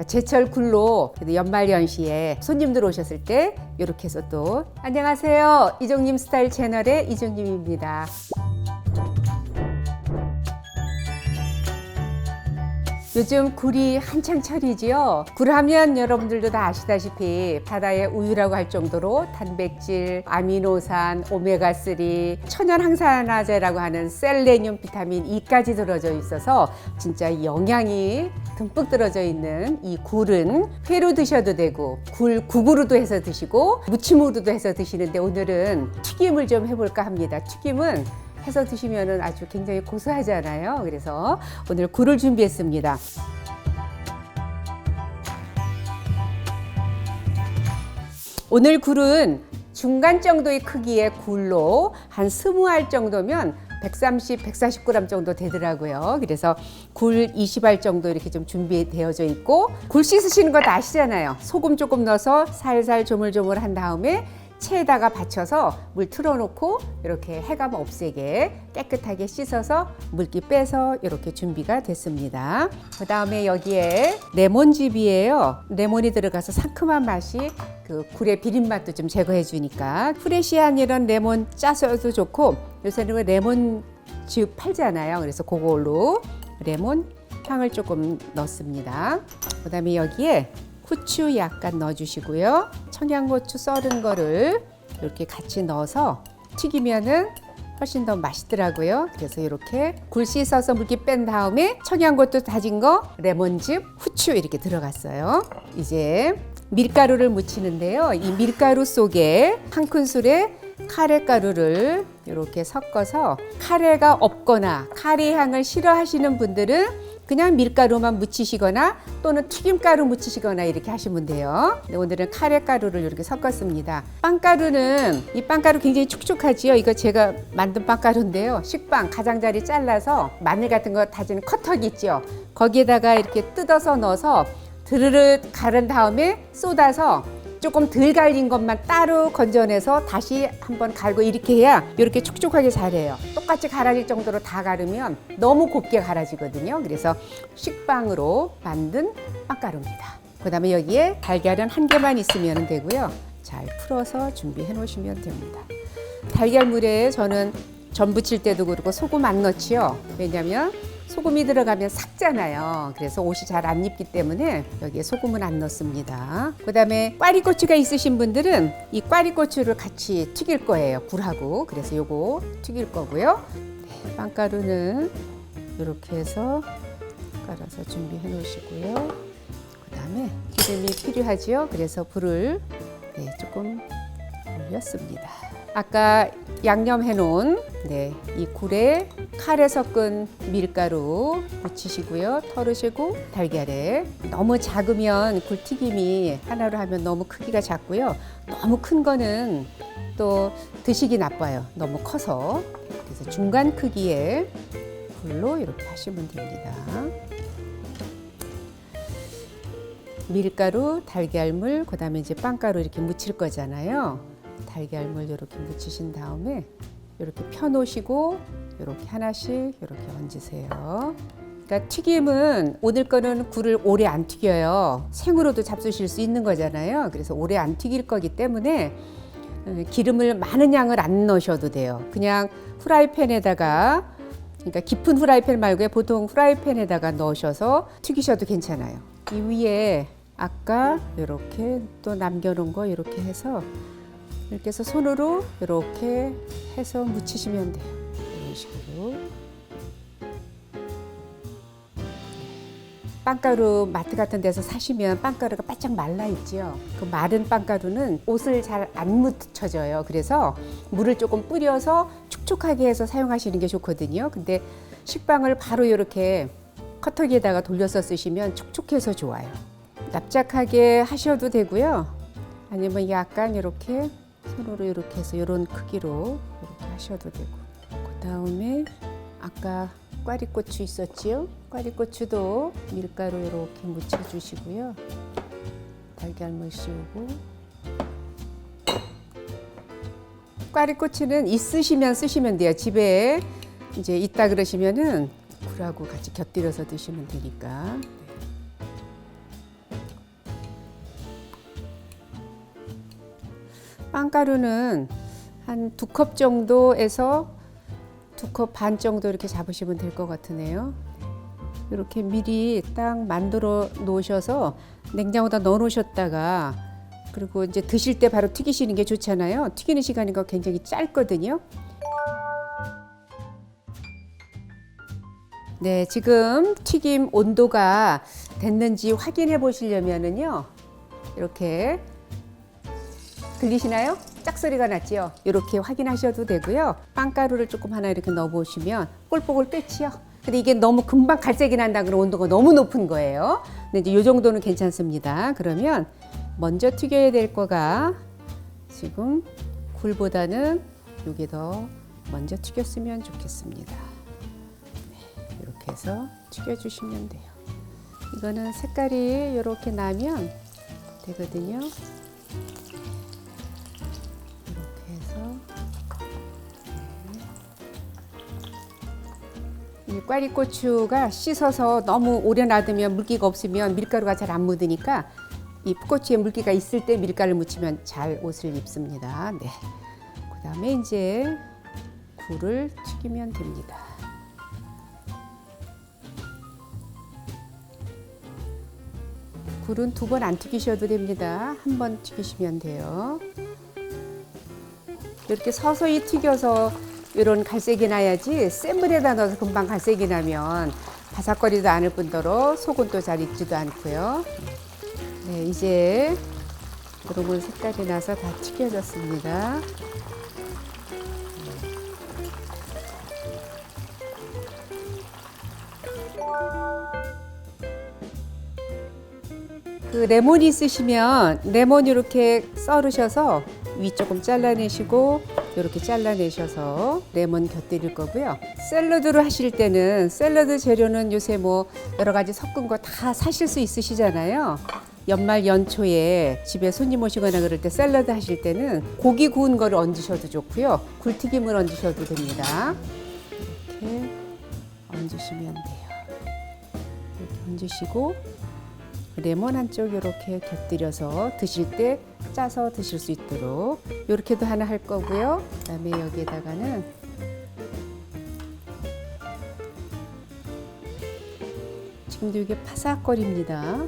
그러니까 제철 굴로 연말 연시에 손님들 오셨을 때 이렇게 해서 또 안녕하세요 이종님 스타일 채널의 이종님입니다. 요즘 굴이 한창 철이지요. 굴하면 여러분들도 다 아시다시피 바다의 우유라고 할 정도로 단백질, 아미노산, 오메가3, 천연 항산화제라고 하는 셀레늄, 비타민 E까지 들어져 있어서 진짜 영양이 듬뿍 들어져 있는 이 굴은 회로 드셔도 되고 굴 국으로도 해서 드시고 무침으로도 해서 드시는데 오늘은 튀김을 좀 해볼까 합니다. 튀김은 해서 드시면 아주 굉장히 고소하잖아요. 그래서 오늘 굴을 준비했습니다. 오늘 굴은 중간 정도의 크기의 굴로 한 스무 알 정도면 130, 140g 정도 되더라고요. 그래서 굴 20알 정도 이렇게 좀 준비되어져 있고 굴 씻으시는 거 다 아시잖아요. 소금 조금 넣어서 살살 조물조물 한 다음에 체에다가 받쳐서 물 틀어놓고 이렇게 해감 없애게 깨끗하게 씻어서 물기 빼서 이렇게 준비가 됐습니다. 그 다음에 여기에 레몬즙이에요. 레몬이 들어가서 상큼한 맛이 그 굴의 비린 맛도 좀 제거해 주니까 프레시한 이런 레몬 짜서도 좋고 요새는 왜 레몬즙 팔잖아요. 그래서 그걸로 레몬 향을 조금 넣습니다. 그 다음에 여기에 후추 약간 넣어주시고요. 청양고추 썰은 거를 이렇게 같이 넣어서 튀기면은 훨씬 더 맛있더라고요. 그래서 이렇게 굴 씻어서 물기 뺀 다음에 청양고추 다진 거, 레몬즙, 후추 이렇게 들어갔어요. 이제 밀가루를 묻히는데요. 이 밀가루 속에 한 큰술에 카레 가루를 이렇게 섞어서 카레가 없거나 카레 향을 싫어하시는 분들은 그냥 밀가루만 묻히시거나 또는 튀김가루 묻히시거나 이렇게 하시면 돼요. 네, 오늘은 카레 가루를 이렇게 섞었습니다. 빵가루는 이 빵가루 굉장히 촉촉하지요. 이거 제가 만든 빵가루인데요. 식빵 가장자리 잘라서 마늘 같은 거 다지는 커터기 있죠. 거기에다가 이렇게 뜯어서 넣어서 드르르 가른 다음에 쏟아서 조금 덜 갈린 것만 따로 건져내서 다시 한번 갈고 이렇게 해야 이렇게 촉촉하게 잘해요. 똑같이 갈아질 정도로 다 가르면 너무 곱게 갈아지거든요. 그래서 식빵으로 만든 빵가루입니다. 그 다음에 여기에 달걀은 한 개만 있으면 되고요. 잘 풀어서 준비해 놓으시면 됩니다. 달걀물에 저는 전 부칠 때도 그렇고 소금 안 넣지요. 왜냐면 소금이 들어가면 삭잖아요. 그래서 옷이 잘 안 입기 때문에 여기에 소금은 안 넣습니다. 그다음에 꽈리고추가 있으신 분들은 이 꽈리고추를 같이 튀길 거예요. 굴하고. 그래서 요거 튀길 거고요. 네, 빵가루는 이렇게 해서 깔아서 준비해 놓으시고요. 그다음에 기름이 필요하지요. 그래서 불을 네, 조금 올렸습니다. 아까 양념해 놓은 네, 이 굴에 카레 섞은 밀가루 묻히시고요. 털으시고 달걀에 너무 작으면 굴튀김이 하나로 하면 너무 크기가 작고요. 너무 큰 거는 또 드시기 나빠요. 너무 커서. 그래서 중간 크기의 굴로 이렇게 하시면 됩니다. 밀가루, 달걀물, 그다음에 이제 빵가루 이렇게 묻힐 거잖아요. 달걀물 이렇게 묻히신 다음에 이렇게 펴놓으시고 이렇게 하나씩 이렇게 얹으세요. 그러니까 튀김은 오늘 거는 굴을 오래 안 튀겨요. 생으로도 잡수실 수 있는 거잖아요. 그래서 오래 안 튀길 거기 때문에 어, 기름을 많은 양을 안 넣으셔도 돼요. 그냥 후라이팬에다가 그러니까 깊은 후라이팬 말고 보통 후라이팬에다가 넣으셔서 튀기셔도 괜찮아요. 이 위에 아까 이렇게 또 남겨놓은 거 이렇게 해서 이렇게 해서 손으로 이렇게 해서 묻히시면 돼요. 이런 식으로. 빵가루 마트 같은 데서 사시면 빵가루가 바짝 말라 있지요. 그 마른 빵가루는 옷을 잘 안 묻혀져요. 그래서 물을 조금 뿌려서 촉촉하게 해서 사용하시는 게 좋거든요. 근데 식빵을 바로 이렇게 커터기에다가 돌려서 쓰시면 촉촉해서 좋아요. 납작하게 하셔도 되고요. 아니면 약간 이렇게 손으로 이렇게 해서 이런 크기로 이렇게 하셔도 되고 그 다음에 아까 꽈리고추 있었지요? 꽈리고추도 밀가루 이렇게 묻혀주시고요. 달걀물 씌우고 꽈리고추는 있으시면 쓰시면 돼요. 집에 이제 있다 그러시면은 굴하고 같이 곁들여서 드시면 되니까. 빵가루는 한 두 컵 정도에서 두 컵 반 정도 이렇게 잡으시면 될 것 같으네요. 이렇게 미리 딱 만들어 놓으셔서 냉장고다 넣어 놓으셨다가 그리고 이제 드실 때 바로 튀기시는 게 좋잖아요. 튀기는 시간이 굉장히 짧거든요. 네, 지금 튀김 온도가 됐는지 확인해 보시려면은요. 이렇게 들리시나요? 짝소리가 났지요. 이렇게 확인하셔도 되고요. 빵가루를 조금 하나 이렇게 넣어 보시면 꼴보글 끝이요. 근데 이게 너무 금방 갈색이 난다 그러면 온도가 너무 높은 거예요. 근데 이제 이 정도는 괜찮습니다. 그러면 먼저 튀겨야 될 거가 지금 굴보다는 이게 더 먼저 튀겼으면 좋겠습니다. 네, 이렇게 해서 튀겨주시면 돼요. 이거는 색깔이 이렇게 나면 되거든요. 꽈리고추가 씻어서 너무 오래 놔두면 물기가 없으면 밀가루가 잘 안 묻으니까 이 풋고추에 물기가 있을 때 밀가루 묻히면 잘 옷을 입습니다. 네. 그 다음에 이제 굴을 튀기면 됩니다. 굴은 두 번 안 튀기셔도 됩니다. 한 번 튀기시면 돼요. 이렇게 서서히 튀겨서 이런 갈색이 나야지 센 불에다 넣어서 금방 갈색이 나면 바삭거리도 않을 뿐더러 속은 또 잘 익지도 않고요. 네, 이제 그러면 색깔이 나서 다 튀겨졌습니다. 그 레몬이 있으시면 레몬 이렇게 썰으셔서 위 조금 잘라내시고 이렇게 잘라내셔서 레몬 곁들일 거고요. 샐러드로 하실 때는 샐러드 재료는 요새 뭐 여러 가지 섞은 거 다 사실 수 있으시잖아요. 연말 연초에 집에 손님 오시거나 그럴 때 샐러드 하실 때는 고기 구운 거를 얹으셔도 좋고요. 굴튀김을 얹으셔도 됩니다. 이렇게 얹으시면 돼요. 이렇게 얹으시고 레몬 한쪽 이렇게 곁들여서 드실 때 짜서 드실 수 있도록 이렇게도 하나 할 거고요. 그다음에 여기에다가는 지금도 이게 파삭거립니다.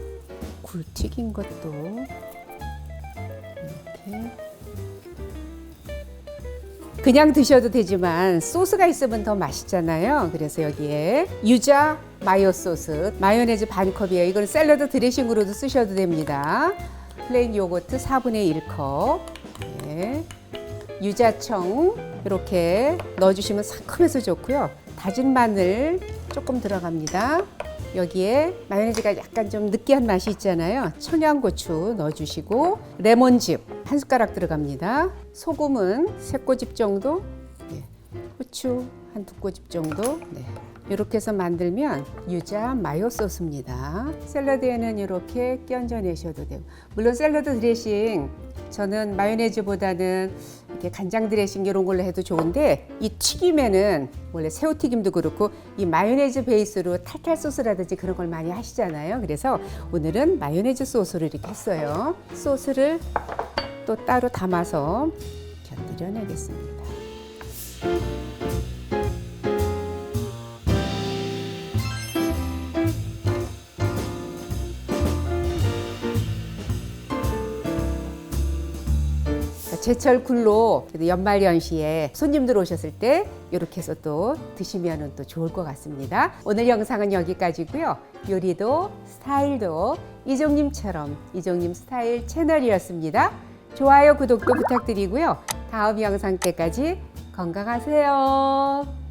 굴 튀긴 것도 이렇게 그냥 드셔도 되지만 소스가 있으면 더 맛있잖아요. 그래서 여기에 유자 마요 소스, 마요네즈 반 컵이에요. 이건 샐러드 드레싱으로도 쓰셔도 됩니다. 플레인 요거트 4분의 1컵. 네. 유자청 이렇게 넣어주시면 상큼해서 좋고요. 다진 마늘 조금 들어갑니다. 여기에 마요네즈가 약간 좀 느끼한 맛이 있잖아요. 청양고추 넣어주시고 레몬즙 한 숟가락 들어갑니다. 소금은 세 꼬집 정도, 네. 후추 한 두 꼬집 정도. 네. 이렇게 해서 만들면 유자 마요 소스입니다. 샐러드에는 이렇게 끼얹어 내셔도 되고 물론 샐러드 드레싱 저는 마요네즈보다는 이렇게 간장 드레싱 이런 걸로 해도 좋은데 이 튀김에는 원래 새우 튀김도 그렇고 이 마요네즈 베이스로 탈탈 소스라든지 그런 걸 많이 하시잖아요. 그래서 오늘은 마요네즈 소스를 이렇게 했어요. 소스를 또 따로 담아서 곁들여 내겠습니다. 제철 굴로 연말 연시에 손님들 오셨을 때 이렇게 해서 또 드시면 또 좋을 것 같습니다. 오늘 영상은 여기까지고요. 요리도 스타일도 이종님처럼 이종님 스타일 채널이었습니다. 좋아요, 구독도 부탁드리고요. 다음 영상 때까지 건강하세요.